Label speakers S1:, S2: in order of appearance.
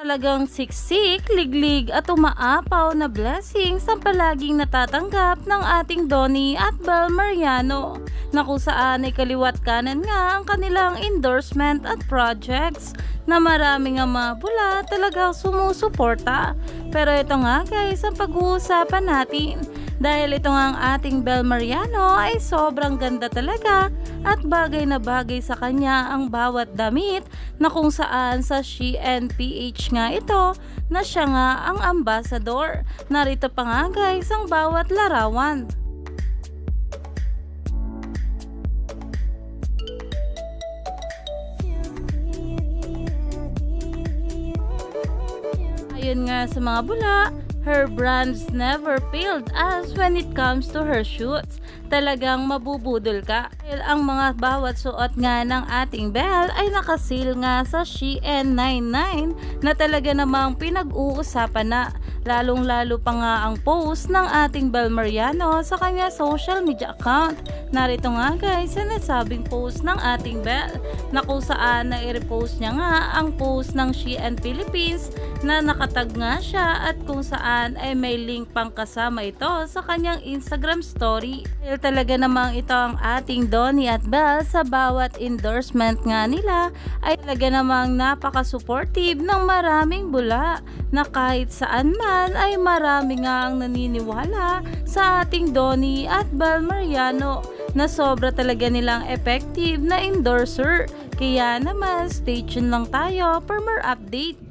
S1: Talagang siksik, liglig at umaapaw na blessings ang palaging natatanggap ng ating Donnie at Bel Mariano na kung saan ay kaliwat kanan nga ang kanilang endorsement at projects na marami nga mga bula talagang sumusuporta. Pero ito nga guys ang pag-uusapan natin dahil ito nga ang ating Bel Mariano ay sobrang ganda talaga at bagay na bagay sa kanya ang bawat damit na kung saan sa She and PH nga ito na siya nga ang ambassador. Narito pa nga guys ang bawat larawan. Ayon nga sa mga bula, her brands never failed us when it comes to her shoots. Talagang mabubudol ka. Dahil ang mga bawat suot nga ng ating Belle ay nakasil nga sa Shein99 na talaga namang pinag-uusapan na. Lalong lalo pa nga ang post ng ating Belle Mariano sa kanya social media account. Narito nga guys, sinasabing post ng ating Belle na kung saan na i-repost niya nga ang post ng Shein Philippines na nakatag nga siya at kung saan ay may link pang kasama ito sa kanyang Instagram story. Dahil talaga namang ito ang ating Donnie at Belle sa bawat endorsement nga nila ay talaga namang napaka-supportive ng maraming bula na kahit saan man ay marami nga ang naniniwala sa ating Donnie at Belle Mariano na sobra talaga nilang effective na endorser. Kaya naman, stay tuned lang tayo for more update.